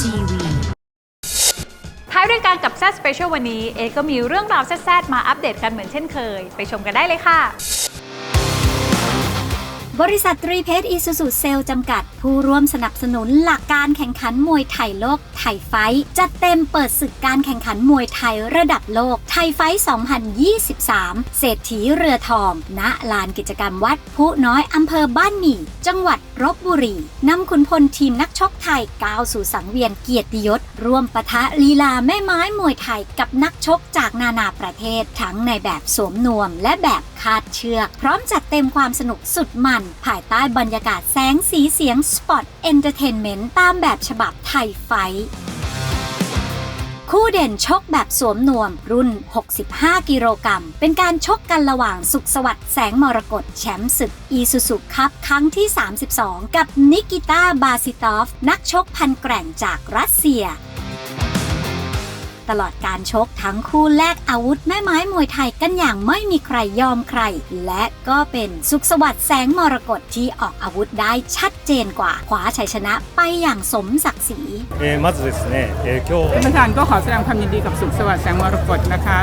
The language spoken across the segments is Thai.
TV ท้ายรายการกับแซดสเปเชียลวันนี้ เอก็มีเรื่องราวแซดๆมาอัปเดตกันเหมือนเช่นเคย ไปชมกันได้เลยค่ะ บริษัทตรีเพชรอีซูซูเซลจำกัด ผู้ร่วมสนับสนุนหลักการแข่งขันมวยไทยโลกไทยไฟท์จัดเต็มเปิดศึกการแข่งขันมวยไทยระดับโลกไทยไฟท์2023 เศรษฐีเรือทอง ณ ลานกิจกรรมวัดผู้น้อยอำเภอบ้านหมี่ จังหวัดรบบุรีนำขุนพลทีมนักชกไทยก้าวสู่สังเวียนเกียรติยศ ร่วมปะทะลีลาแม่ไม้มวยไทยกับนักชกจากนานาประเทศทั้งในแบบสวมนวม และแบบคาดเชือก พร้อมจัดเต็มความสนุกสุดมันภายใต้บรรยากาศแสงสีเสียงสปอตเอนเตอร์เทนเมนต์ตามแบบฉบับไทยไฟ คู่เด่นชกแบบสวมนวมรุ่น 65 กิโลกรัม เป็นการชกกันระหว่างสุขสวัสดิ์แสงมรกตแชมป์ศึกอีซูซุคัพครั้งที่ 32 กับนิกิต้าบาซิตอฟ นักชกพันแกร่งจากรัสเซีย ตลอดการชกทั้งคู่แลกอาวุธแม่ไม้มวยไทยกันอย่างไม่มีใครยอมใคร และก็เป็นสุขสวัสดิ์แสงมรกตที่ออกอาวุธได้ชัดเจนกว่าคว้าชัยชนะไปอย่างสมศักดิ์ศรี えーまずですね、えー今日 ท่านประธานก็ขอแสดงความยินดีกับสุขสวัสดิ์แสงมรกตนะคะ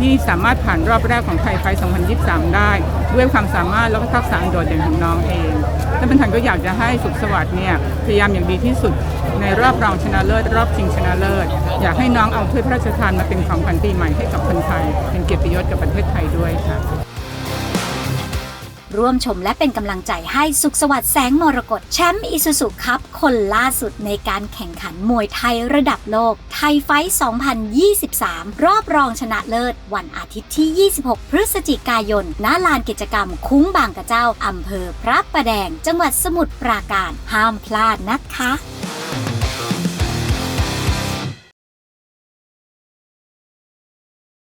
ที่สามารถผ่านรอบแรกของไทยไฟ 2023 ได้ ด้วยความสามารถแล้วก็ทักษะโดดเด่นของน้องเองท่านประธานก็อยากจะให้สุขสวัสดิ์เนี่ยพยายามอย่างดีที่สุดในรอบรองชนะเลิศ รอบชิงชนะเลิศ อยากให้น้องเอาถ้วยพระราชทานมาเป็นของขวัญปีใหม่ให้กับคนไทย เป็นเกียรติยศกับประเทศไทยด้วยค่ะ ร่วมชมและเป็นกำลังใจให้สุขสวัสดิ์แสงมรกตแชมป์อิซูซุคัพคนล่าสุดในการแข่งขันมวยไทยระดับโลก ไทยไฟท์2023 รอบรองชนะเลิศ วันอาทิตย์ที่ 26 พฤศจิกายน ณ ลานกิจกรรมคุ้งบางกระเจ้าอำเภอพระประแดง จังหวัดสมุทรปราการ ห้ามพลาดนะคะ